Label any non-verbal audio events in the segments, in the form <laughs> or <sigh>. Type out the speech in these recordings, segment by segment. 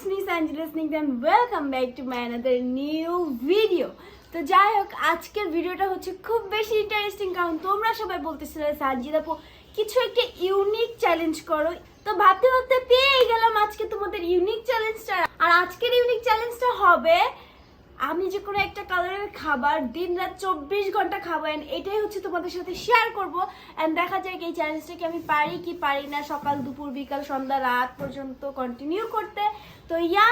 it's me Sanjay listening and welcome back to my another new video. তো যাই হোক আজকের ভিডিওটা হচ্ছে খুব বেশি ইন্টারেস্টিং কারণ তোমরা সবাই বলতেছিলে সানজিদ আপু কিছু একটা ইউনিক চ্যালেঞ্জ করো। তো ভাবতে ভাবতে পেয়ে গেলাম আজকে তোমাদের ইউনিক চ্যালেঞ্জটা আর আজকের ইউনিক চ্যালেঞ্জটা হবে আমি যে কোনো একটা কালারের খাবার দিন রাত চব্বিশ ঘণ্টা খাব and এটাই হচ্ছে তোমাদের সাথে শেয়ার করব। এন্ড দেখা যায় কি এই চ্যালেঞ্জটা কি আমি পারি কি পারি না সকাল দুপুর বিকাল সন্ধ্যা রাত পর্যন্ত কন্টিনিউ করতে। তো ইয়া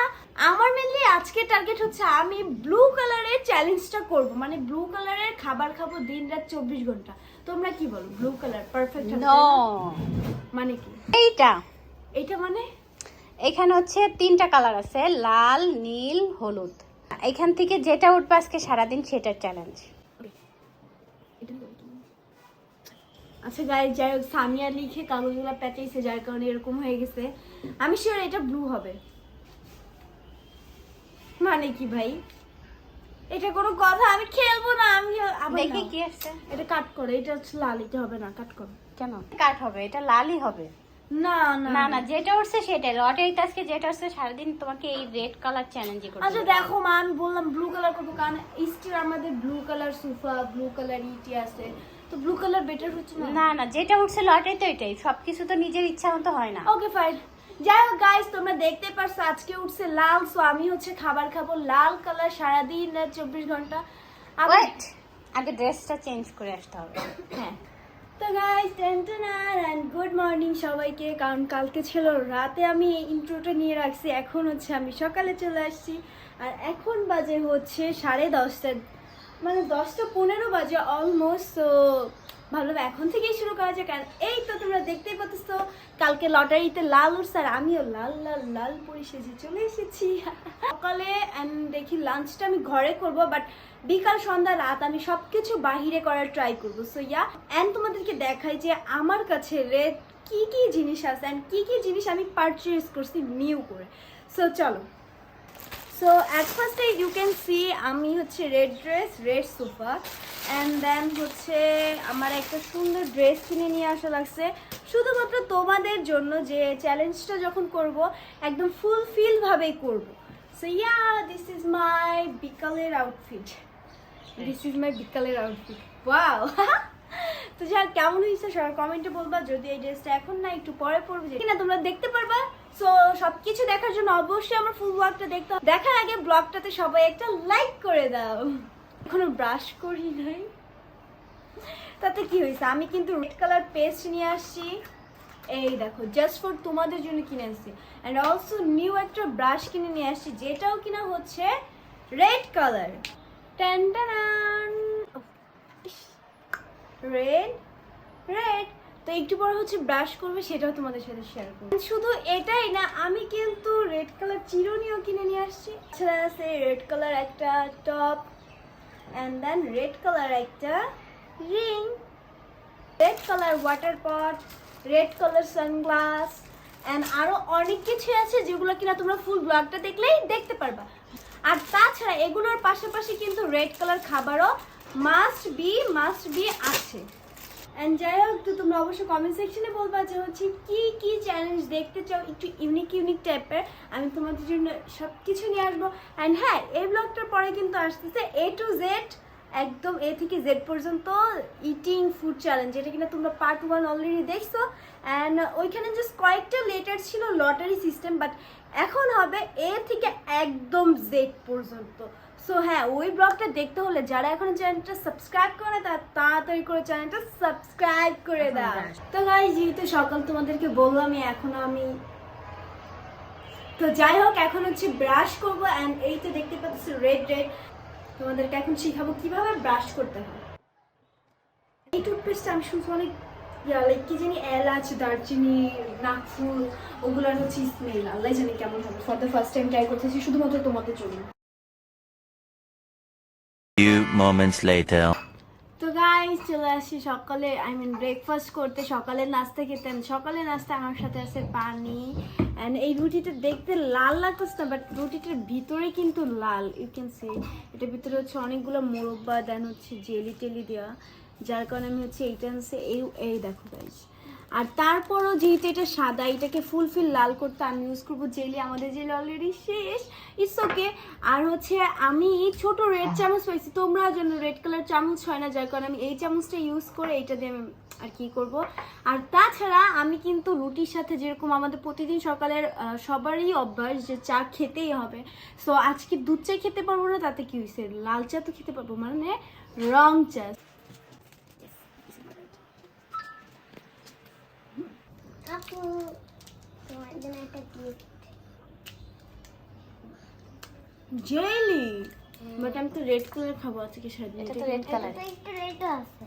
আমার মেনলি আজকে টার্গেট হচ্ছে আমি ব্লু কালারের চ্যালেঞ্জটা করব। মানে ব্লু কালারের খাবার খাব দিন রাত চব্বিশ ঘণ্টা। তোমরা কি বলো? ব্লু কালার পারফেক্ট মানে কি? এইটা। এইটা মানে? এখানে হচ্ছে তিনটা কালার আছে লাল নীল হলুদ। এখান থেকে যেটা উঠবে আজকে সারাদিন সেটার চ্যালেঞ্জ। আচ্ছা গায়ে যাই হোক সামিয়া লিখে কাগজগুলো পেঁচাইছে যার কারণে এরকম হয়ে গেছে। আমি শিওর এটা ব্লু হবে। মানে কি ভাই? এটা কোনো কথা আমি খেলব না আমি দেখি কি আসছে এটা কাট করে এটা হচ্ছে লাল এটা হবে না কাট করো। কেন? কাট হবে এটা লালই হবে। না না না যেটা উঠছে সেটাই। আজকে যেটা উঠছে সারাদিন তোমাকে এই রেড কালার চ্যালেঞ্জই করতে আচ্ছা দেখো মা আমি বললাম ব্লু কালার করব কারণ স্টিল আমাদের blue colour sofa blue colour ইটি আছে। তো ব্লু কালার বেটার হচ্ছে না? না না যেটা উঠছে ওইটাই সবকিছু তো নিজের ইচ্ছা মতো হয় না। ওকে ফাইন যাই হোক গাইস তোমরা দেখতে পারছ আজকে উঠছে লাল সো আমি হচ্ছে খাবার খাব লাল কালার সারাদিন চব্বিশ ঘণ্টা। ওয়েট আগে ড্রেসটা চেঞ্জ করে আসতে হবে। হ্যাঁ। তো গাইস টেন্টনার অ্যান্ড গুড মর্নিং সবাইকে। কারণ কালকে ছিল রাতে আমি ইন্ট্রোটা নিয়ে রাখছি। এখন হচ্ছে আমি সকালে চলে আসছি। আর এখন বাজে হচ্ছে সাড়ে দশটা মানে দশটা পনেরো বাজে অলমোস্ট তো ভালো, এখন থেকেই শুরু করা যায় কারণ এই তো তোমরা দেখতেই পাচ্ছ কালকে লটারিতে লাল উঠছে আর আমিও লাল লাল লাল পরে সেজে চলে এসেছি। সকালে দেখি লাঞ্চটা আমি ঘরে করব বাট বিকাল, সন্ধ্যা, রাত আমি সব কিছু বাহিরে করার ট্রাই করব। সো ইয়া অ্যান্ড তোমাদেরকে দেখাই যে আমার কাছে রেড কি কি জিনিস আছে অ্যান্ড কি কি জিনিস আমি পারচেস করছি নিউ করে। সো চলো। সো অ্যাট ফার্স্টে ইউ ক্যান সি আমি হচ্ছে red dress red sofa and then হচ্ছে আমার একটা সুন্দর ড্রেস কিনে নিয়ে আসা লাগছে। শুধুমাত্র তোমাদের জন্য যে চ্যালেঞ্জটা যখন করব, একদম ফুলফিলভাবেই করব। So yeah this is my বিকালের আউটফিট দিস ইজ মাই বিকালের আউটফিট ওয়াও <laughs> তো যা কেমন হয়েছে? সবাই কমেন্টে বলবা। যদি এই ড্রেসটা এখন না, একটু পরে পরবে। কিনা তোমরা দেখতে পারবা সো সবকিছু দেখার জন্য অবশ্যই আমার ফুল ব্লগটা দেখতে। দেখার আগে ব্লগটাতে সবাই একটা লাইক করে দাও। এখনও ব্রাশ করি নাই। তাতে কি হয়েছে? আমি কিন্তু রেড কালার পেস্ট নিয়ে আসছি। এই দেখো জাস্ট ফর তোমাদের জন্য কিনে আসছি অ্যান্ড অলসো নিউ একটা ব্রাশ কিনে নিয়ে আসছি, যেটাও কিনা হচ্ছে red colour ten red red তো একটু পর হচ্ছে ব্রাশ করবে, সেটাও তোমাদের সাথে শেয়ার করব। শুধু এটাই না, আমি কিন্তু রেড কালার চিরুনিও কিনে নিয়ে আসছি। এছাড়া আছে রেড কালার একটা top and then red colour একটা ring red colour water pot red colour sunglass and আরও অনেক কিছু আছে যেগুলো কিনা তোমরা ফুল ব্লগটা দেখলেই দেখতে পারবা। আর তাছাড়া এগুলোর পাশাপাশি কিন্তু রেড কালার খাবারও মাস্ট বি মাস্ট বি আছে। অ্যান্ড যাই হোক, তো তোমরা অবশ্যই কমেন্ট সেকশনে বলবা যে হচ্ছে কি কি চ্যালেঞ্জ দেখতে চাও? একটু ইউনিক ইউনিক টাইপের আমি তোমাদের জন্য সব কিছু নিয়ে আসব। অ্যান্ড হ্যাঁ এই ব্লগটার পরে কিন্তু আসতেছে এ টু জেড একদম এ থেকে জেড পর্যন্ত ইটিং ফুড চ্যালেঞ্জ যেটা কিনা তোমরা পার্ট ওয়ান অলরেডি দেখছ। অ্যান্ড ওইখানে জাস্ট কয়েকটা লেটার ছিল লটারি সিস্টেম বাট এখন হবে এ থেকে একদম জেড পর্যন্ত। সো হ্যাঁ ওই ব্লগটা দেখতে হলে যারা এখন চ্যানেলটা সাবস্ক্রাইব করে তারা তাড়াতাড়ি করে চ্যানেলটা সাবস্ক্রাইব করে দাও। তো গাই যেহেতু সকাল তোমাদেরকে বললামই এখনও আমি তো যাই হোক এখন হচ্ছে ব্রাশ করব অ্যান্ড এই তো দেখতে পাচ্ছি রেড রেড তোমাদেরকে এখন শিখাবো কীভাবে ব্রাশ করতে হয়। এই টুথপেস্টটা আমি শুধু অনেক লাইক কি জানি এলাচ দারচিনি নাকফুল ওগুলোর হচ্ছে স্মেল আল্লাহ জানি কেমন হবে। For the first time try করতেছি শুধুমাত্র তোমাদের জন্য। Few moments later. তো গাইস চলে আসি সকালে আই মিন ব্রেকফাস্ট করতে। সকালে নাস্তা খেতেন সকালে নাস্তা আমার সাথে আছে পানি। অ্যান্ড এই রুটিটা দেখতে লাল লাগতেছে না বাট রুটিটার ভিতরে কিন্তু লাল। ইউ ক্যান সে এটার ভিতরে হচ্ছে অনেকগুলো মোরব্বা দেন হচ্ছে জেলি টেলি দেওয়া যার কারণে আমি হচ্ছে এইটা হচ্ছে এই এই দেখো গাইস আর তারপরও যেহেতু এটা সাদা, এটাকে ফুলফিল লাল করতে আমি ইউজ করব, জেলি, আমাদের জেলি অলরেডি শেষ। ইটস ওকে আর হচ্ছে আমি ছোট রেড চামচ পাইছি তোমরা যেন রেড কালার চামচ হয় না, যার কারণে আমি এই চামচটা ইউজ করে এটা দিয়ে আমি আর কি করব। আর তাছাড়া আমি কিন্তু রুটির সাথে যেরকম আমাদের প্রতিদিন সকালের সবারই অভ্যাস যে চা খেতেই হবে। সো আজকে দুধ চা খেতে পারব না, তাতে কি হয়েছে লাল চা তো খেতে পারব মানে রং চা। আপু তোমার জন্য একটা গিফট জেলি বাট আমি তো রেড কালার খাব আজকে সারাদিন এটা তো রেড কালার তো একটু রেটও আছে।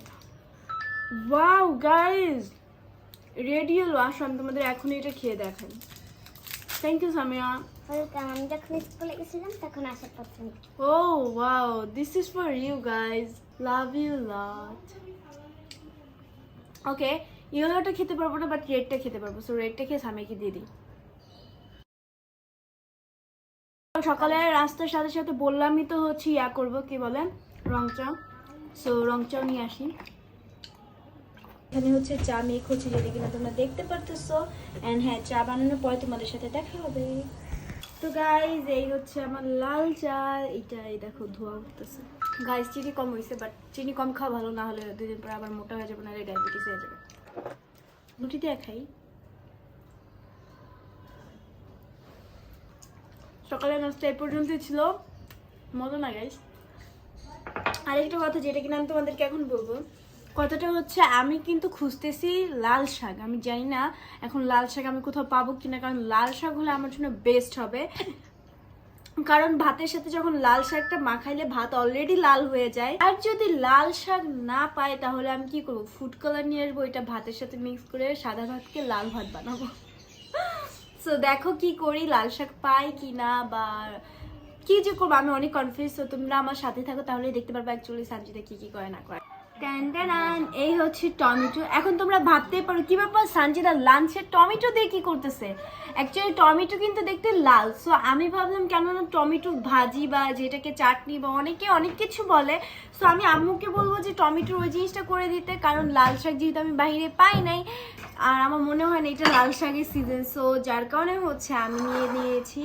ওয়াও গাইস রেডি আসো আমি তোমাদের এখনই এটা খেয়ে দেখাই। থ্যাংক ইউ সামিয়া আমি যখন স্কুলে গেছিলাম তখন আসার পর ও wow this is for you guys love you lot okay ইয়েলোটা খেতে পারব না বাট রেডটা খেতে পারব। সো রেডটা খেয়ে সামিয়াকে দিয়ে দিই। সকালে রাস্তার সাথে সাথে বললামই তো হচ্ছে ইয়া করব, কি বলে? রং চা সো রং চাও নিয়ে আসি। এখানে হচ্ছে চা মেক হচ্ছে যদি কিনা তোমরা দেখতে পারতেছো। অ্যান্ড হ্যাঁ চা বানানোর পরে তোমাদের সাথে দেখা হবে। তো গাইজ এই হচ্ছে আমার লাল চা। এইটা, এই দেখো, ধোয়া উঠতেছে। গাইজ চিনি কম হয়েছে বাট চিনি কম খাওয়া ভালো, না হলে দুদিন পরে আবার মোটা হয়ে যাবে না ডায়াবেটিস হয়ে যাবে। রুটি দিয়ে খাই সকালে নাস্তা এই পর্যন্তই ছিল। মজা না গাইজ আরেকটা কথা যেটা কিনা আমি তোমাদেরকে এখন বলব, কথাটা হচ্ছে আমি কিন্তু খুঁজতেছি লাল শাক। আমি জানি না এখন লাল শাক আমি কোথাও পাবো কিনা, কারণ লাল শাক হলে আমার জন্য বেস্ট হবে। কারণ ভাতের সাথে যখন লাল শাকটা মাখাইলে ভাত অলরেডি লাল হয়ে যায়। আর যদি লাল শাক না পাই তাহলে আমি কি করব? ফুড কালার নিয়ে আসব, এটা ভাতের সাথে মিক্স করে সাদা ভাতকে লাল ভাত বানাবো। <laughs> সো দেখো কি করি, লাল শাক পাই কি না বা কি যে করব, আমি অনেক কনফিউজ তো তোমরা আমার সাথে থাকো তাহলে দেখতে পারব অ্যাকচুয়ালি সানজিদা কি কি করে না করে। এই হচ্ছে টমেটো। এখন তোমরা ভাবতেই পারো কি ব্যাপার, সানজিদা লাঞ্চে টমেটো দিয়ে কি করতেছে? অ্যাকচুয়ালি টমেটো কিন্তু দেখতে লাল। সো আমি ভাবলাম কেন না টমেটো ভাজি বা যেটাকে চাটনি বা অনেকে অনেক কিছু বলে সো আমি আম্মুকে বলব যে টমেটোর ওই জিনিসটা করে দিতে, কারণ লাল শাক যেহেতু আমি বাইরে পাই নাই, আর আমার মনে হয় না এটা লাল শাকের সিজন সো যার কারণে হচ্ছে আমি নিয়ে নিয়েছি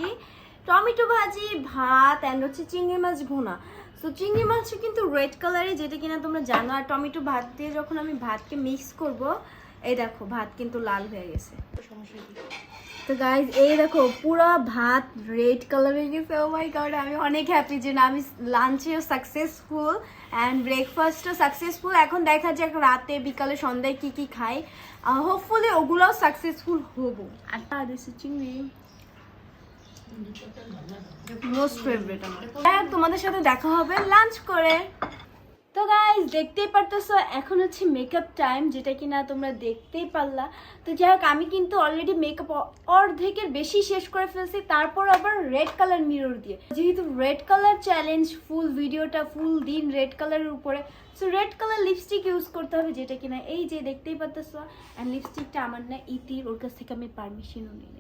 টমেটো ভাজি, ভাত অ্যান্ড হচ্ছে চিংড়ি মাছ ভুনা। তো চিংড়ি মাছটা কিন্তু রেড কালারে যেটা কিনা তোমরা জানো। আর টমেটো ভাত দিয়ে যখন আমি ভাতকে মিক্স করব, এই দেখো, ভাত কিন্তু লাল হয়ে গেছে। তো গাইজ এই দেখো, পুরো ভাত রেড কালার হয়ে গেছে। ও মাই গড আমি অনেক হ্যাপি যে না, আমি লাঞ্চেও সাকসেসফুল অ্যান্ড ব্রেকফাস্টও সাকসেসফুল এখন দেখা যাক রাতে, বিকালে, সন্ধ্যায় কি কি খাই। হোপফুলি ওগুলোও সাকসেসফুল হব। আর দিস চিংড়ি। মোস্ট ফেভারিট আমার। হ্যাঁ তোমাদের সাথে দেখা হবে লাঞ্চ করে। তো দেখতেই পারতেছো, এখন হচ্ছে মেকআপ টাইম যেটা কিনা তোমরা দেখতেই পারলা। তো যাই হোক, আমি কিন্তু অলরেডি মেকআপ অর্ধেকের বেশি শেষ করে ফেলছি, তারপর আবার রেড কালার মিরর দিয়ে। যেহেতু রেড কালার চ্যালেঞ্জ ফুল ভিডিওটা ফুল দিন রেড কালারের উপরে so red colour lipstick use করতে হবে, যেটা কিনা এই যে দেখতেই পারতেছো অ্যান্ড লিপস্টিকটা আমার না ইতির, ওর কাছ থেকে আমি পারমিশনও নিই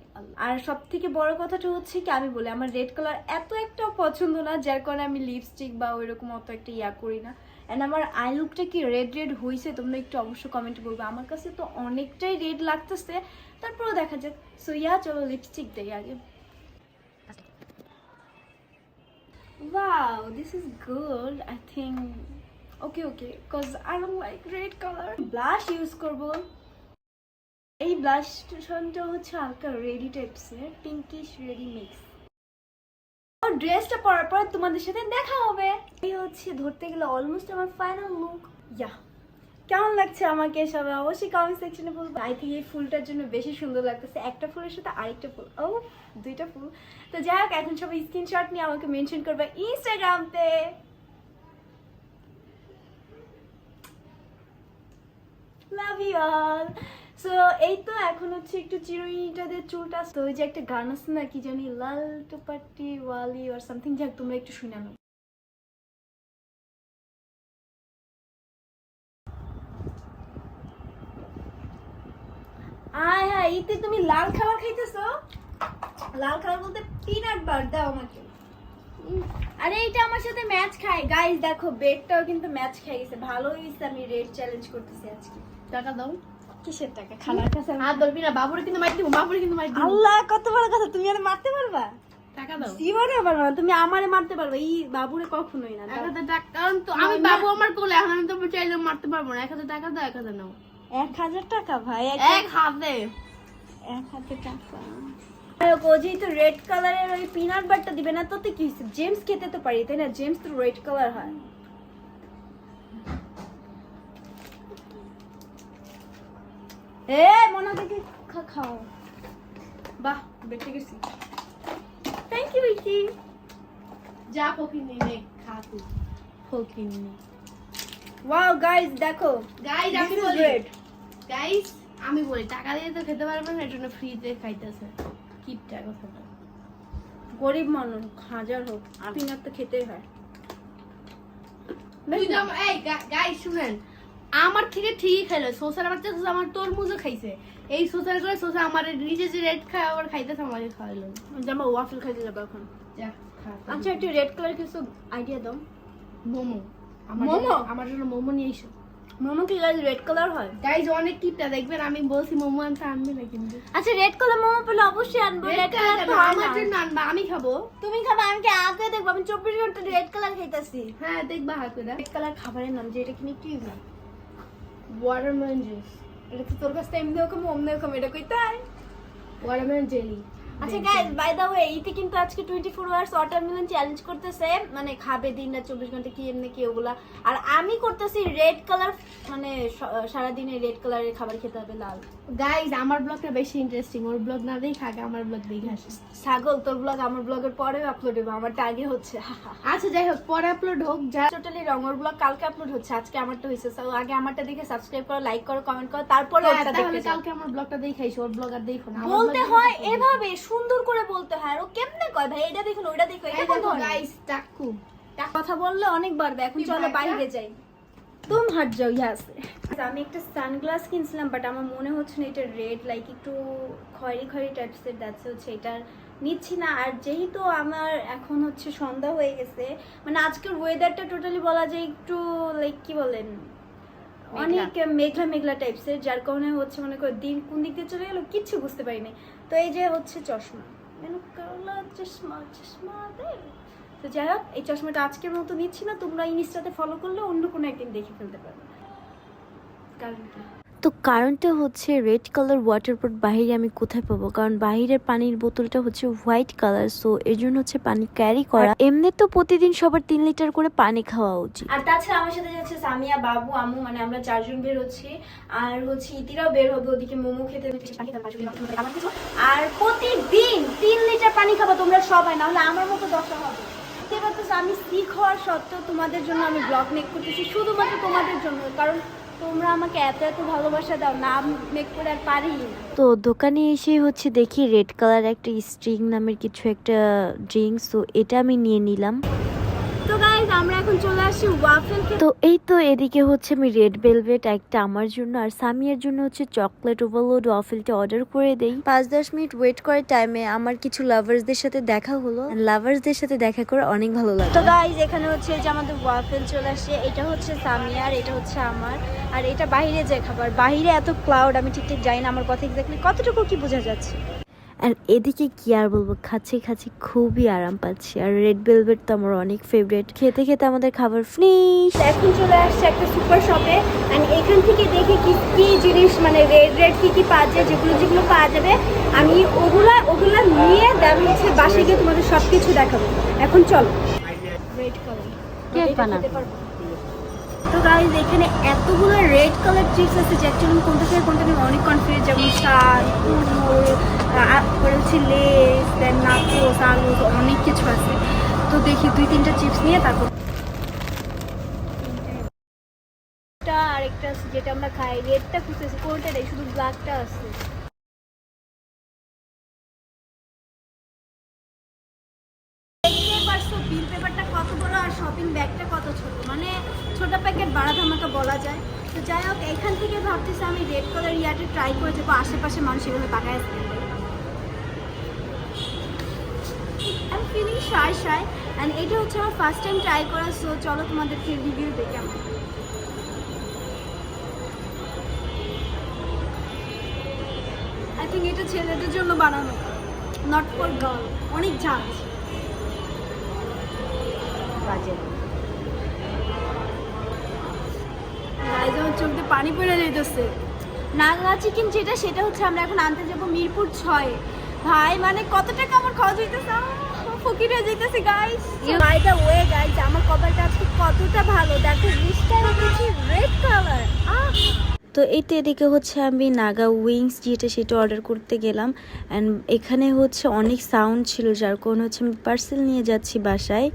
আর সব থেকে বড় কথাটা হচ্ছে কি, আমি বলি, আমার রেড কালার এত একটা পছন্দ না, যার কারণে আমি লিপস্টিক বা ওইরকম অত একটা ইয়া করি না। অ্যান্ড আমার আই লুকটা কি রেড রেড হয়েছে তোমরা একটু অবশ্যই কমেন্ট করবে আমার কাছে তো অনেকটাই রেড লাগতেছে তারপরেও দেখা যাক সো ইয়া চলো লিপস্টিক দেই আগে Wow, this is good. I think okay, okay, cause I don't like red color. Blush use করব। এই ব্লাশটা হচ্ছে হালকা রেডি টাইপসের পিঙ্কিশ রেডি মিক্স ড্রেসটা পরার পর তোমাদের সাথে দেখা হবে। এই হচ্ছে ধরতে গেলে অলমোস্ট আমার ফাইনাল লুক ইয়া কেমন লাগছে আমাকে সবাই অবশ্যই কমেন্ট সেকশনে বলব। আই থিঙ্ক এই ফুলটার জন্য বেশি সুন্দর লাগতেছে। একটা ফুলের সাথে আরেকটা ফুল। ও, দুইটা ফুল। তো যাই হোক, এখন সবাই স্ক্রিনশট নিয়ে আমাকে মেনশন করবে ইনস্টাগ্রামতে লাভ ইউ অল সো এই তো এখন হচ্ছে একটু চুলটা ওই যে একটা গান আছে না, কি জানি, লাল টুপাটি ওয়ালি আর সামথিং যাক, তোমরা একটু শুনে নাও। আয় হ্যাঁ ইতে তুমি লাল খাবার খাইতেছো? লাল খাবার বলতে পিনাট বার দাও আমাকে। আরে, এটা আমার সাথে ম্যাচ খায়। গাইস দেখো বেডটাও কিন্তু ম্যাচ খাই গেছে। ভালো আমি রেড চ্যালেঞ্জ করতেছি আজকে। টাকা দাও। কিসের টাকা? খালার কাছে হাত ধরবি না বাবুরে কিন্তু মাইর দিব বাবুরে কিন্তু মাইর দিব। আল্লাহ কত বড় কথা তুমি আর মারতে পারবা? টাকা দাও। জীবনে পারবা না তুমি আমারে মারতে পারবা এই বাবুরে কখনোই না। এক হাজার টাকা কারণ তো আমি বাবু আমার কোলে এখন আমি তো চাইলে মারতে পারব না এক হাজার টাকা দাও এক হাজার নাও। এক হাজার টাকা ভাই এক এক হাতে। এক হাজার টাকা। রেড কালারের ওই পিনাট বাটটা দিবে না তোতে কি জেমস খেতে তো পারি তাই না? জেমস তো রেড কালার হয়। এ মনে দেখে। খাও। বাহ বেঁচে গেছি। থ্যাংক ইউ যা ফকিনি নে খা তুই। ফকিনি ওয়াও গাইস দেখো। গাইস আমি বলি। গাইস আমি বলি টাকা দিয়ে তো খেতে পারবে না এর জন্য ফ্রিতে খাইতেছে। কিপটা কথাটা। গরিব মানুষ হাজার হোক পিনাট তো খেতেই হয়। তুই তো এই গাইস শুনেন। আমার থেকে ঠিকই খাইলো। সোসার বাচ্চা সোসা আমার তরমুজও খাইছে। এই সোসার করে সোসা আমার নিজে যে রেড খায় আবার খাইতেছে আমাকে খাওয়াইলো। জামা ওয়াফেল খাইতে যাব এখন। আচ্ছা একটু রেড কালার কিছু আইডিয়া দাও। মোমো। মোমো? আমার জন্য মোমো নিয়ে এসো। মোমো কি গাইস রেড কালার হয়? গাইজ অনেক কিপটা দেখবেন আমি বলছি মোমো আনতে আনবে না কিন্তু। আচ্ছা রেড কালার মোমো পেলে অবশ্যই আনব রেড কালার কেন? আমার জন্য আনবা আমি খাব। তুমি খাবে আমি কি আগে দেখব? আমি চব্বিশ ঘণ্টা রেড কালার খাইতাছি। হ্যাঁ দেখবা হাতে রেড কালার খাবারের নাম যে এটা কিনে না ওয়াটারমেলন জুস এটা তো তোর কাছে এমনিও কম অমনিও কম এটা কই তাই ওয়াটারমেলন জেলি আচ্ছা গাইস বাই দ্য ওয়ে ইতে কিন্তু আজকে 24 আওয়ার্স ওয়াটারমেলন চ্যালেঞ্জ করতেছে। মানে খাবে দিন না 24 ঘণ্টা কি এমনি কি ওগুলা। আর আমি করতেছি রেড কালার মানে সারা দিনে রেড কালারের খাবার খেতে হবে লাল। গাইজ আমার ব্লগটা বেশি ইন্টারেস্টিং ওর ব্লগ না দেখে আগে আমার ব্লগ দেখে আসে। ছাগল তোর ব্লগ আমার ব্লগের পরে আপলোড হবে আমারটা আগে হচ্ছে। আচ্ছা যাই হোক পরে আপলোড হোক যা টোটালি রঙর ব্লগ কালকে আপলোড হচ্ছে আজকে আমারটা হয়েছে So, আগে আমারটা দেখে সাবস্ক্রাইব করো লাইক করো কমেন্ট করো তারপরে হ্যাঁ, ওরটা দেখতে কালকে আমার ব্লগটা দেখাইছো ওর ব্লগ আর দেখো না। বলতে হয়। এভাবে সুন্দর করে বলতে হয়। আর ও কেমনে কয় ভাই? এটা দেখুন ওইটা দেখো এটা দেখো গাইস টাকু কথা বললে অনেক বাড়বে এখন চলো বাইরে যাই। তুম হাট যাও ইয়াসে আমি একটা সানগ্লাস কিনছিলাম বাট আমার মনে হচ্ছে না এটা রেড লাইক একটু খয়েরি খয়েরি টাইপসের যাচ্ছে হচ্ছে এটা নিচ্ছি না। আর যেহেতু আমার এখন হচ্ছে সন্ধ্যা হয়ে গেছে মানে আজকের ওয়েদারটা টোটালি বলা যায় একটু লাইক কি বলেন অনেক মেঘলা মেঘলা টাইপসের যার কারণে হচ্ছে মনে করো দিন কোন দিক দিয়ে চলে গেল কিচ্ছু বুঝতে পারিনি। তো এই যে হচ্ছে চশমা। চশমা চশমা তো যাই হোক, এই চশমাটা আজকের মতো নিচ্ছি না, তোমরা ইনস্টাতে ফলো করলে অন্য কোনো একদিন দেখে ফেলতে পারবে। কারণ কি? তো কারণটা হচ্ছে রেড কালার ওয়াটার বোট বাহিরে আমি কোথায় পাবো? কারণ বাহিরের পানির বোতলটা হচ্ছে হোয়াইট কালার সো এর জন্য হচ্ছে পানি ক্যারি করা। এমনি তো প্রতিদিন সবার তিন লিটার করে পানি খাওয়া উচিত। আর তাছাড়া আমার সাথে যাচ্ছে সামিয়া বাবু আমু মানে আমরা চারজন বের হচ্ছি। আর হচ্ছে ইতিরাও বের হবে ওদিকে মোমো খেতে আর প্রতিদিন তিন লিটার পানি খাব তোমরা সবাই না হলে আমার মতো দশা হবে। আমি শিখ হওয়ার সত্ত্বেও তোমাদের জন্য আমি ব্লগ মেক করতেছি শুধুমাত্র তোমাদের জন্য কারণ তোমরা আমাকে এত এত ভালোবাসা দাও না মেক করে আর পারি তো দোকানে এসে হচ্ছে দেখি রেড কালার একটা স্ট্রিং নামের কিছু একটা ড্রিঙ্কস তো এটা আমি নিয়ে নিলাম। আমরা এখন চলে আসছি ওয়াফেল তো এই তো এদিকে হচ্ছে আমি রেড ভেলভেট একটা আমার জন্য আর সামিয়ার জন্য হচ্ছে চকলেট ওভারলোড ওয়াফেলটা অর্ডার করে দেই। পাঁচ দশ মিনিট ওয়েট করার টাইমে আমার কিছু লাভার্সদের সাথে দেখা হলো। লাভার্সদের সাথে দেখা করে অনেক ভালো তো লাগল গাইজ এখানে হচ্ছে যে আমাদের ওয়াফেল চলে আসে এটা হচ্ছে সামিয়ার এটা হচ্ছে আমার। আর এটা বাইরে যে খাবার বাইরে এত ক্লাউড আমি ঠিক ঠিক জানি না আমার কথা এক্স্যাক্টলি কতটুকু কি বোঝা যাচ্ছে। আর এদিকে কি আর বলব? খাচ্ছি খাচ্ছি খুবই আরাম পাচ্ছি। আর রেড ভেলভেট তো আমার অনেক ফেভারিট খেতে খেতে আমাদের খাবার ফিনিশ এখন চলে আসছে একটা সুপার শপে অ্যান্ড এখান থেকে দেখে কি কি জিনিস মানে রেড রেড কি কি পাওয়া যায় যেগুলো যেগুলো পাওয়া যাবে। আমি ওগুলা ওগুলা নিয়ে দেন হচ্ছে বাসে গিয়ে তোমাদের সব কিছু দেখাবো। এখন চলো। Red colour cake. তো গাইজ এখানে এতগুলো রেড কালার চিপস আছে যে অ্যাকচুয়ালি কোনটা থেকে কোনটা নিয়ে অনেক কনফিউজ যেমন শাল তারপরে হচ্ছে লেস দেন নাকোস আলু অনেক কিছু আছে। তো দেখি দুই তিনটা চিপস নিয়ে তারপর আরেকটা আছে যেটা আমরা খাই। রেডটা খুঁজতেছি, কোনটা শুধু ব্ল্যাকটা আছে। পেপারটা কত আর শপিং ব্যাগটা ছোট প্যাকেট বাড়া ধামাকা বলা যায়। তো যাই হোক এখান থেকে ভাবতেছি আমি রেড কালার ইয়াটা ট্রাই করে যাব আশেপাশে মানুষ এগুলো তাকায় I feeling shy shy and এটা হচ্ছে আমার ফার্স্ট টাইম ট্রাই করা সো চলো তোমাদেরকে রিভিউ দেখে আমার। আই থিঙ্ক এটা ছেলেদের জন্য বানানো। নট ফর গার্ল অনেক ঝাল বাজে। পানি পড়ে যাইতেছে। নাগা চিকেন যেটা সেটা হচ্ছে আমরা এখন আনতে যাব মিরপুর ছয়। ভাই মানে কত টাকা আমার খরচ হইতেছে? ফকির হয়ে যাইতেছে guys by the way guys আমার কপালটা আজকে কতটা ভালো। দেখো রিস্টার হচ্ছে রেড কালার তো এইটা এদিকে হচ্ছে আমি নাগা উইংস যেটা সেটা অর্ডার করতে গেলাম। অ্যান্ড এখানে হচ্ছে অনেক সাউন্ড ছিল যার কারণে হচ্ছে আমি পার্সেল নিয়ে যাচ্ছি বাসায়।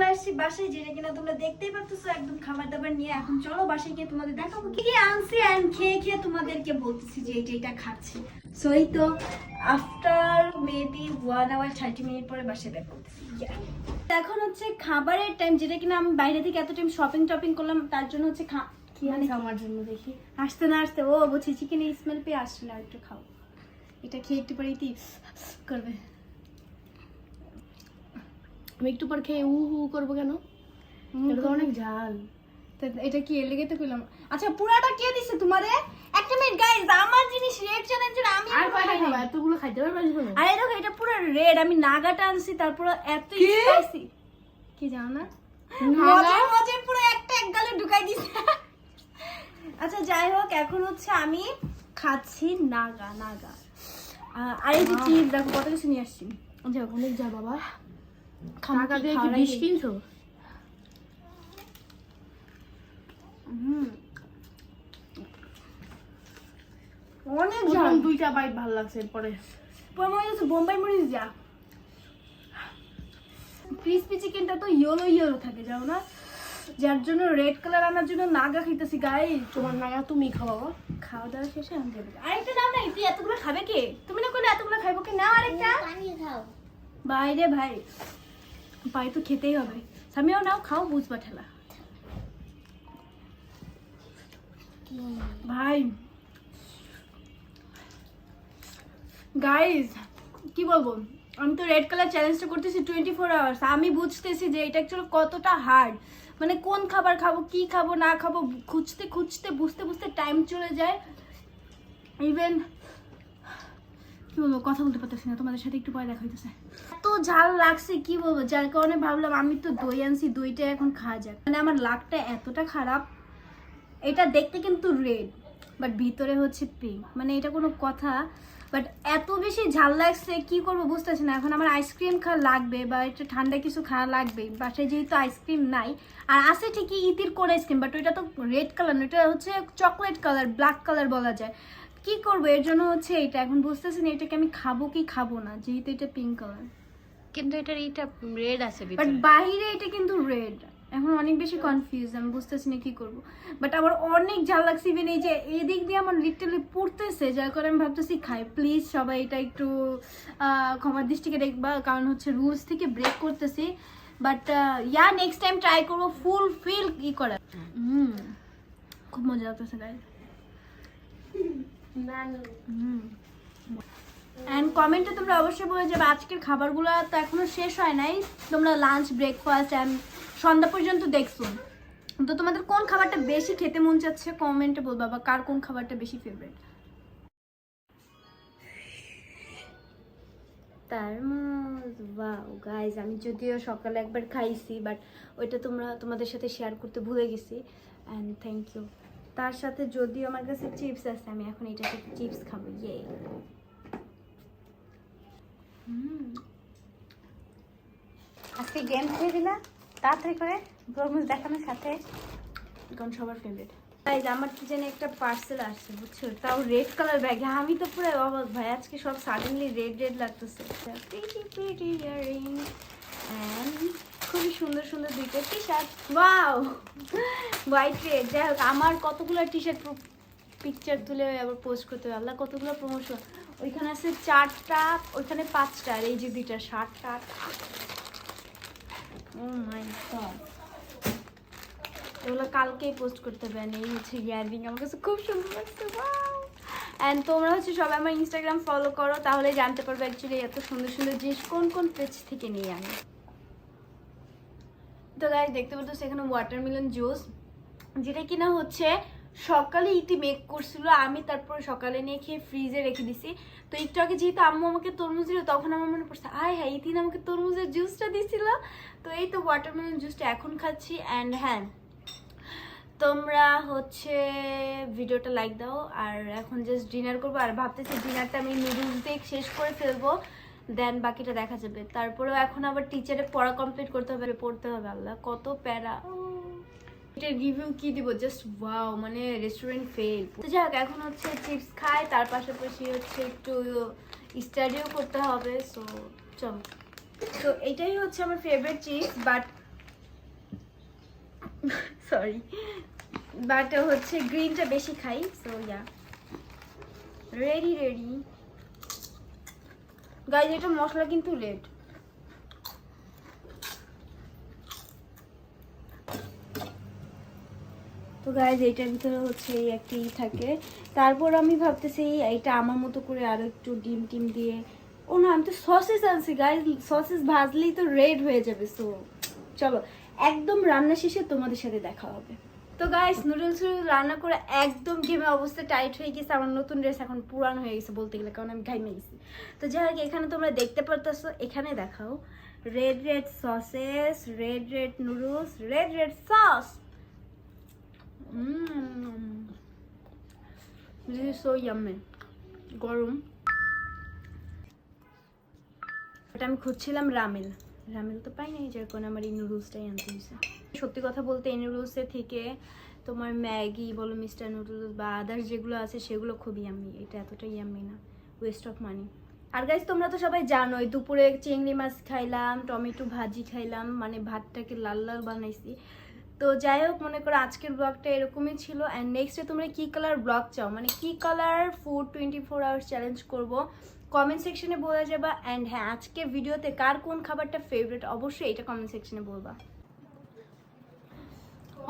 চলে আসছি বাসায় যেটা কিনা তোমরা দেখতেই পাচ্ছ একদম খাবার দাবার নিয়ে। এখন চলো বাসায় গিয়ে তোমাদের দেখাবো। কি কি আনছি খেয়ে খেয়ে তোমাদেরকে বলতেছি যে এটা এটা খাচ্ছি। সো এই তো after maybe one hour thirty minute পরে বাসায় ব্যাক করতেছি। এখন হচ্ছে খাবারের টাইম যেটা কিনা আমি বাইরে থেকে এত টাইম শপিং টপিং করলাম তার জন্য হচ্ছে খা কি মানে আমার জন্য দেখি? আসতে না আসতে ও বলছি চিকেনের স্মেল পেয়ে আসছিল আর একটু খাও। এটা খেয়ে একটু পরে ইতি করবে। আমি একটু পর খেয়ে উ হু করব কেন? এটা অনেক ঝাল। এটা কি এর লেগে তো কইলাম? আচ্ছা পুরাটা কে দিছে তোমারে? একটা মিনিট গাইস আমার জিনিস রেড চ্যালেঞ্জের আমি আর কয়টা। খাব? এতগুলো খাইতে পারবে জীবনে আরে দেখো এটা পুরো রেড আমি নাগাটা আনছি তারপর এত স্পাইসি কি জানো না? মজার মজার পুরো একটা এক গালে ঢুকাই দিছে। আচ্ছা যাই হোক এখন হচ্ছে আমি খাচ্ছি নাগা নাগা। আর এই যে চিজ দেখো কত কিছু নিয়ে আসছি। যাই হোক, অনেক যা বাবা। টাকা দিয়ে কি বিষ কিনছো? অনেক ঝাল। দুইটা বাইট ভালো লাগছে এরপরে পরে মনে হচ্ছে বোম্বাই মরিচ যা ক্রিসপি চিকেনটা তো ইয়েলো ইয়েলো থাকে যাও না? যার জন্য রেড কালার আনার জন্য নাগা খাইতেছি গাই তোমার নাগা তুমি খাওয়া খাওয়া দাওয়া শেষে আমি আরেকটা নাও না তুই এতগুলো খাবে কে? তুমি না করলে এতগুলো খাইবো কে? নাও আরেকটা। বাইরে ভাই। ভাই তো খেতেই হবে। সামিও নাও, খাও বুঝবা ঠেলা। ভাই গাইজ কি বলব? আমি তো রেড কালার চ্যালেঞ্জটা করতেছি টোয়েন্টি ফোর আওয়ার্স আমি বুঝতেছি যে এটা অ্যাকচুয়ালি কতটা হার্ড মানে কোন খাবার খাব, কি খাব, না খাব, খুঁজতে খুঁজতে, বুঝতে বুঝতে টাইম চলে যায়। ইভেন বলব, কথা বলতে পারতেছি না, তোমাদের সাথে একটু পরে দেখা হইতেছে। এত ঝাল লাগছে, কি বলব? যার কারণে ভাবলাম আমি তো দই আনছি, দইটা এখন খাওয়া যাক। মানে আমার লাকটা এতটা খারাপ, এটা দেখতে কিন্তু রেড বাট ভিতরে হচ্ছে পিঙ্ক মানে এটা কোনো কথা বাট এত বেশি ঝাল লাগছে, কি করব বুঝতেছি না। এখন আমার আইসক্রিম খাওয়া লাগবে, বা একটু ঠান্ডা কিছু খাওয়া লাগবে। বাসায় যেহেতু আইসক্রিম নাই, আর আছে ঠিকই ইতির কোন আইসক্রিম বাট ওইটা তো রেড কালার ওইটা হচ্ছে চকলেট কালার ব্ল্যাক কালার বলা যায়। কি করব? এর জন্য হচ্ছে এটা এখন বুঝতেছি না এটাকে আমি খাব কি খাব না যেহেতু এটা পিঙ্ক কালার কিন্তু এটার এইটা রেড আছে বাট বাইরে এটা কিন্তু রেড এখন অনেক বেশি কনফিউজ আমি বুঝতেছি না কি করব। বাট আমার অনেক ঝাল লাগছে ইভেন এই যে এদিক দিয়ে আমার লিটারলি পড়তেছে যার কারণে আমি ভাবতেছি খাই প্লিজ সবাই এটা একটু ক্ষমার দৃষ্টিকে দেখবা কারণ হচ্ছে রুলস থেকে ব্রেক করতেছি। But yeah next time try করব ফুল ফিল ই করা হুম খুব মজা লাগতেছে গাই অ্যান্ড কমেন্টে তোমরা অবশ্যই বলে যাবে, আজকের খাবারগুলো তো এখনও শেষ হয় নাই। তোমরা লাঞ্চ ব্রেকফাস্ট অ্যান্ড সন্ধ্যা পর্যন্ত দেখছ। তো তোমাদের কোন খাবারটা বেশি খেতে মন চাচ্ছে কমেন্টে বলবা, বা কার কোন খাবারটা বেশি ফেভারিট তারমুজ ওয়াও গাইজ আমি যদিও সকালে একবার খাইছি বাট ওইটা তোমরা তোমাদের সাথে শেয়ার করতে ভুলে গেছি। অ্যান্ড থ্যাংক ইউ তার সাথে যদিও আমার কাছে চিপস আছে আমি এখন এটাতে চিপস খাব ইয়ে আজকে গেম খেয়ে দিলা তাড়াতাড়ি করে তরমুজ দেখানোর সাথে। কারণ সবার ফেভারিট গাইজ আমার কি জানি একটা পার্সেল আসছে বুঝছ? তাও রেড কালার ব্যাগে আমি তো পুরো অবাক ভাই আজকে সব সাডেনলি রেড রেড লাগতেছে। প্রিটি প্রিটি ইয়ারিং অ্যান্ড খুবই সুন্দর সুন্দর দুইটা টি শার্ট বাও হোয়াইট রেড যাই হোক, আমার কতগুলো টি শার্ট পিকচার তুলে আবার পোস্ট করতে হবে। আল্লাহ, কতগুলো প্রমোশন ওইখানে আছে চারটা, ওইখানে পাঁচটা আর এই যে দুইটা মাই গড এগুলো কালকেই পোস্ট করতে হবে এই হচ্ছে ইয়াররিং। আমার কাছে খুব সুন্দর লাগছে। অ্যান্ড তোমরা হচ্ছে সবাই আমার ইনস্টাগ্রাম ফলো করো, তাহলে জানতে পারবে অ্যাকচুয়ালি এত সুন্দর সুন্দর জিনিস কোন কোন পেজ থেকে নিয়ে আমি তো গাইজ দেখতে পাচ্ছ এখানে ওয়াটারমেলন জুস যেটা কিনা হচ্ছে সকালে ইতি মেক করছিল, আমি তারপরে সকালে নিয়ে খেয়ে ফ্রিজে রেখে দিছি। তো একটু আগে যেহেতু আম্মু আমাকে তরমুজ দিল, তখন আমার মনে পড়ছে, আয় হ্যাঁ ইতিন আমাকে তরমুজের জুসটা দিছিল। তো এই তো ওয়াটারমেলন জুসটা এখন খাচ্ছি অ্যান্ড হ্যাঁ তোমরা হচ্ছে ভিডিওটা লাইক দাও, আর এখন জাস্ট ডিনার করব। আর ভাবতেছি ডিনারটা আমি নুডলস দিয়ে শেষ করে ফেলব। দেন বাকিটা দেখা যাবে। তারপরেও এখন আবার টিচারে পড়া কমপ্লিট করতে হবে, পড়তে হবে আল্লাহ, কত প্যারা। এটার রিভিউ কি দিব? জাস্ট ওয়াও মানে রেস্টুরেন্ট ফেল তো যাক, এখন হচ্ছে চিপস খাই, তার পাশাপাশি হচ্ছে একটু স্টাডিও করতে হবে সো চলো। তো এটাই হচ্ছে আমার favourite chips but sorry but হচ্ছে গ্রিনটা বেশি খাই so yeah ready ready guys এটা মশলা কিন্তু রেড তো গাইজ এইটার ভিতরে হচ্ছে এই একটি থাকে। তারপর আমি ভাবতেছি এইটা আমার মতো করে আরও একটু ডিম টিম দিয়ে। ও না, আমি তো সসেস আনছি গাইজ সসেস ভাজলেই তো রেড হয়ে যাবে সো চলো। একদম রান্না শেষে তোমাদের সাথে দেখা হবে। তো গাইস নুডলস রান্না করে একদম ঘেমে অবস্থা টাইট হয়ে গেছে। আমার নতুন ড্রেস এখন পুরানো হয়ে গেছে বলতে গেলে, কারণ আমি ঘাইমে গেছি। তো যাই হোক, এখানে তোমরা দেখতে পারতেছো, এখানে দেখাও। Red red sauces red red noodles red red sauce গরম। এটা আমি খুঁজছিলাম রামেল। রামেল তো পাই নাই, যার আমার এই নুডলসটাই আনতে হয়েছে। সত্যি কথা বলতে এই নুডলসের থেকে তোমার ম্যাগি বলো মিস্টার নুডলস বা আদার্স যেগুলো আছে, সেগুলো খুব ইয়াম্মি এটা এতটা ইয়াম্মি না ওয়েস্ট অফ মানি আর গাইজ তোমরা তো সবাই জানোই, দুপুরে চিংড়ি মাছ খাইলাম, টমেটো ভাজি খাইলাম মানে ভাতটাকে লাল লাল বানাইছি। তো যাই হোক, মনে করো আজকের ব্লগটা এরকমই ছিল অ্যান্ড নেক্সটে তোমরা কী কালার ব্লগ চাও? মানে কী colour food twenty four hours challenge করব কমেন্ট সেকশনে বলে যাবা অ্যান্ড হ্যাঁ আজকের ভিডিওতে কার কোন খাবারটা ফেভারিট অবশ্যই এটা কমেন্ট সেকশনে বলবা।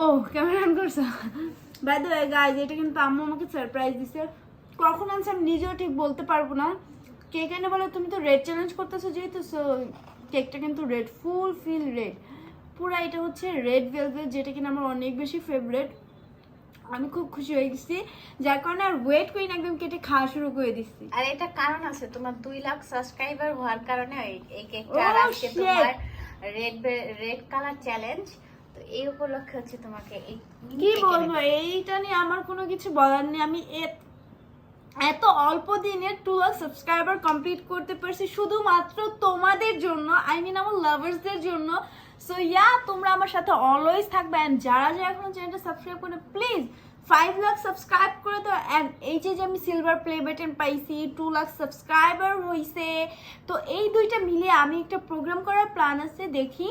ও ক্যামেরা অন করছ? বাই দ্য ওয়ে গাইজ এটা কিন্তু আম্মু আমাকে সারপ্রাইজ দিছে। কখন আনছে আমি নিজেও ঠিক বলতে পারব না। কে কেন বলে তুমি তো রেড চ্যালেঞ্জ করতেছো যেহেতু সো কেকটা কিন্তু রেড ফুল ফিল রেড পুরো এটা হচ্ছে রেড ভেলভেট যেটা কিনা আমার অনেক বেশি ফেভারেট আমি খুব খুশি হয়ে গেছি। যার কারণে আর ওয়েট করি না একদম কেটে খাওয়া শুরু করে দিচ্ছি আর এটা কারণ আছে তোমার দুই লাখ সাবস্ক্রাইবার হওয়ার কারণে এই- এই কেকটা Oh, আর আজকে তোমার রেড রেড কালার চ্যালেঞ্জ তো এই উপলক্ষে হচ্ছে তোমাকে কি বলব? এইটা নিয়ে আমার কোনো কিছু বলার নেই। আমি এত অল্প দিনে টু লাখ সাবস্ক্রাইবার কমপ্লিট করতে পারছি শুধুমাত্র তোমাদের জন্য আই মিন আমার লাভার্সদের জন্য। সো ইয়া তোমরা আমার সাথে অলওয়েজ থাকবে। অ্যান্ড যারা যারা এখনও চ্যানেলটা সাবস্ক্রাইব করে প্লিজ ফাইভ লাখ সাবস্ক্রাইব করে অ্যান্ড এই যে আমি সিলভার প্লে বাটন পাইছি টু লাখ সাবস্ক্রাইবার হইছে। তো এই দুইটা মিলিয়ে আমি একটা প্রোগ্রাম করার প্ল্যান আছে দেখি।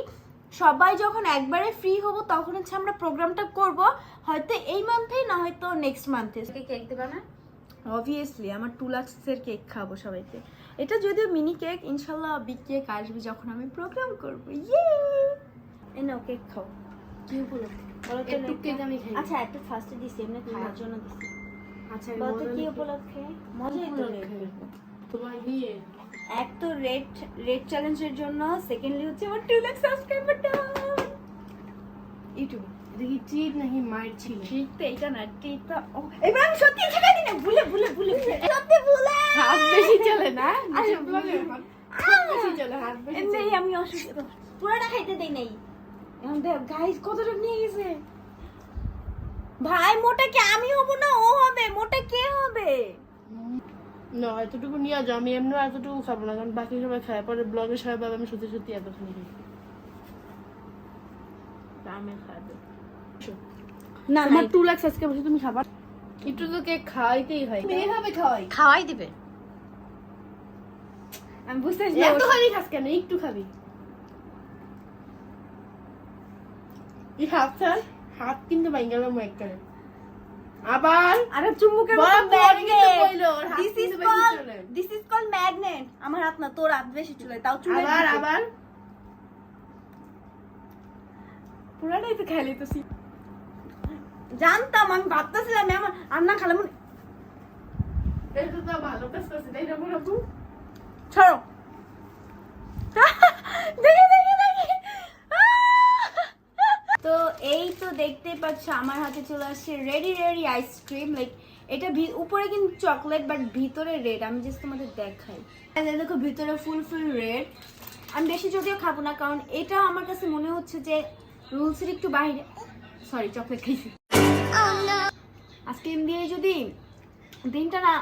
সবাই যখন একবারে ফ্রি হব তখন হচ্ছে আমরা প্রোগ্রামটা করব হয়তো এই মান্থে না হয়তো নেক্সট মান্থে কেক দিবা না? অবভিয়াসলি আমার টু লাক্সের কেক খাব সবাইকে। এটা যদিও মিনি কেক ইনশাল্লাহ বিগ কেক আসবে যখন আমি প্রোগ্রাম করব। ইয়ে এই নাও কেক খাও। কি উপলক্ষে বলো তো কেক আমি খাই। আচ্ছা একটা ফার্স্টে দিছি এমনি খাওয়ার জন্য দিছি। আচ্ছা বলো তো কি উপলক্ষে মজাই তো তোমার বিয়ে। এক তো রেড রেড চ্যালেঞ্জের জন্য। সেকেন্ডলি হচ্ছে আমার টু লাখ সাবস্ক্রাইবারটা ইউটিউব দেখি চিট নাকি মায়ের ছিল ঠিক তো এইটা না ঠিক তো এবার আমি সত্যি ঠেকা দিই না ভুলে ভুলে ভুলে ভুলে। সত্যি ভুলে। হাত বেশি চলে না আরে নিজের হাত হাত বেশি চলে হাত বেশি চলে। আমি অসুস্থ। পুরোটা খাইতে দেই নাই। এখন দেখ গাইস কতটা নিয়ে গেছে। ভাই মোটা কি আমি হব না ও হবে? মোটা কে হবে? না এতটুকু নিয়ে যাও আমি এমনি এতটুকু খাব না কারণ বাকি সবাই খায়। পরে ব্লগে সবাই ভাবে আমি সত্যি সত্যি এতখানি খাই আমি খাবে না আমার টু লাখ সাবস্ক্রাইবার তুমি খাবার? একটু তো কেক খাওয়াইতেই হয়। এইভাবে খাওয়াই। খাওয়াই দিবে। আমি বুঝতে এত খালি খাস কেন? একটু খাবি। এই হাত হাত কিন্তু ভাঙ্গা একটা আবার আরে চুমুকের মতো ম্যাগনেট কইলো, this is call. This is call magnet আমার হাত না তোর হাত বেশি চলে তাও চুলে আবার আবার। পুরাটাই তো খেলি তো জানতাম আমি ভাবতেছিলাম আমার আর না খালাম। এটা তো ভালো কাজ করছে তাই না বলব ছাড়ো। দেখে দেখে দেখে। তো এই তো দেখতেই পাচ্ছ আমার হাতে চলে আসছে ready ready ice cream like এটা ভি- উপরে কিন্তু চকলেট বাট ভিতরে রেড আমি জাস্ট তোমাদের দেখাই। দেখো ভিতরে ফুল ফুল রেড আমি বেশি যদিও খাব না কারণ এটা আমার কাছে মনে হচ্ছে যে রুলসের একটু বাইরে। সরি চকলেট খাইছি। আইসক্রিম দিয়ে যদি দিনটা না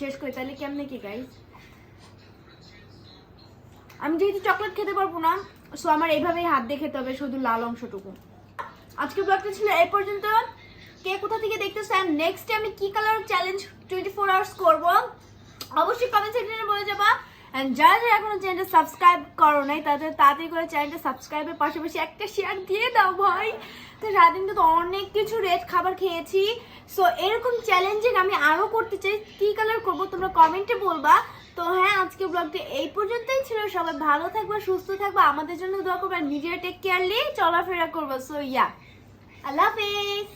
শেষ করি, তাহলে কেমনে কি গাইস আমি যেহেতু চকলেট খেতে পারব না সো আমার এইভাবেই হাত দিয়ে খেতে হবে শুধু লাল অংশটুকু। আজকে ব্লগটা ছিল এই পর্যন্ত। কে কোথা থেকে দেখতেছেন নেক্সট আমি কি colour challenge twenty four hours করব? অবশ্যই কমেন্ট সেকশনে বলে যাবা। এন্ড যারা যারা এখনও চ্যানেলটা সাবস্ক্রাইব করো নাই তাদের তাড়াতাড়ি করে চ্যানেলটা সাবস্ক্রাইবের পাশাপাশি একটা শেয়ার দিয়ে দাও ভাই। তো সারাদিন তো অনেক কিছু রেড খাবার খেয়েছি। সো এরকম চ্যালেঞ্জিং আমি আরও করতে চাই। কী কালার করব তোমরা কমেন্টে বলবা। তো হ্যাঁ আজকে ব্লগটি এই পর্যন্তই ছিল। সবাই ভালো থাকবা, সুস্থ থাকবা। আমাদের জন্য দোয়া করবা নিজেরা টেক কেয়ার নিয়ে চলাফেরা করব। সো ইয়া আল্লাহ হাফেজ